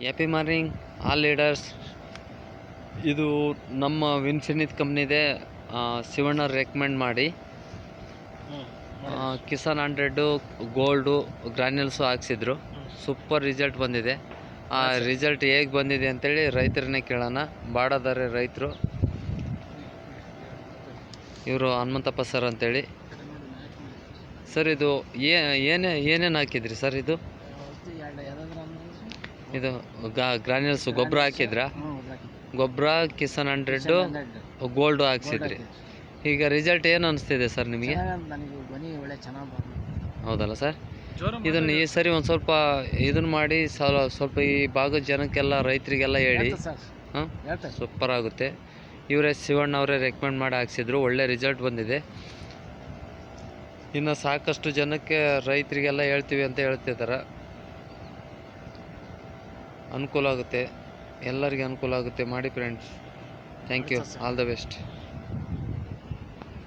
Happy morning all leaders ಇದು ನಮ್ಮ ವಿನ್ಫಿನಿತ್ ಕಂಪ್ನಿದೆ Shivanna recommend ಮಾಡಿ. ಕಿಸಾನ್ ಹಂಡ್ರೆಡ್ಡು ಗೋಲ್ಡು ಗ್ರಾನ್ಯೂಲ್ಸು ಹಾಕ್ಸಿದ್ರು. ಸೂಪರ್ ರಿಸಲ್ಟ್ ಬಂದಿದೆ. ಆ ರಿಸಲ್ಟ್ ಹೇಗೆ ಬಂದಿದೆ ಅಂತೇಳಿ ರೈತರನ್ನೇ ಕೇಳೋಣ. ಬಾಡದಾರೆ ರೈತರು. ಇವರು ಹನುಮಂತಪ್ಪ ಸರ್ ಅಂತೇಳಿ. ಸರ್ ಇದು ಏನೇ ಏನೇನು ಹಾಕಿದ್ರಿ ಸರ್ ಇದು? ಇದು ಗ್ರಾನ್ಯೂಲ್ಸ್ ಗೊಬ್ಬರ ಹಾಕಿದ್ರಾ? ಗೊಬ್ಬರ ಕಿಸನ್ ಹಂಡ್ರೆಡ್ ಗೋಲ್ಡ್ ಹಾಕ್ಸಿದ್ರಿ. ಈಗ ರಿಸಲ್ಟ್ ಏನು ಅನಿಸ್ತಿದೆ ಸರ್ ನಿಮಗೆ? ನನಗೆ ಧ್ವನಿ ಒಳ್ಳೆ ಚೆನ್ನಾಗಿ ಬಂತು ಹೌದಲ್ಲ ಸರ್? ಇದನ್ನು ಈ ಸರಿ ಒಂದು ಸ್ವಲ್ಪ ಇದನ್ನು ಮಾಡಿ ಸ್ವಲ್ಪ ಸ್ವಲ್ಪ ಈ ಭಾಗದ ಜನಕ್ಕೆಲ್ಲ ರೈತರಿಗೆಲ್ಲ ಹೇಳಿ. ಹಾಂ? ಸೂಪರ್ ಆಗುತ್ತೆ. ಇವರೇ ಶಿವಣ್ಣ ಅವರೇ ರೆಕಮೆಂಡ್ ಮಾಡಿ ಹಾಕ್ಸಿದ್ರು. ಒಳ್ಳೆ ರಿಸಲ್ಟ್ ಬಂದಿದೆ. ಇನ್ನು ಸಾಕಷ್ಟು ಜನಕ್ಕೆ ರೈತರಿಗೆಲ್ಲ ಹೇಳ್ತೀವಿ ಅಂತ ಹೇಳ್ತಿದ್ದಾರೆ ಅನುಕೂಲ ಆಗುತ್ತೆ. ಎಲ್ಲರಿಗೆ ಅನುಕೂಲ ಆಗುತ್ತೆ ಮಾಡಿ friends thank you all the best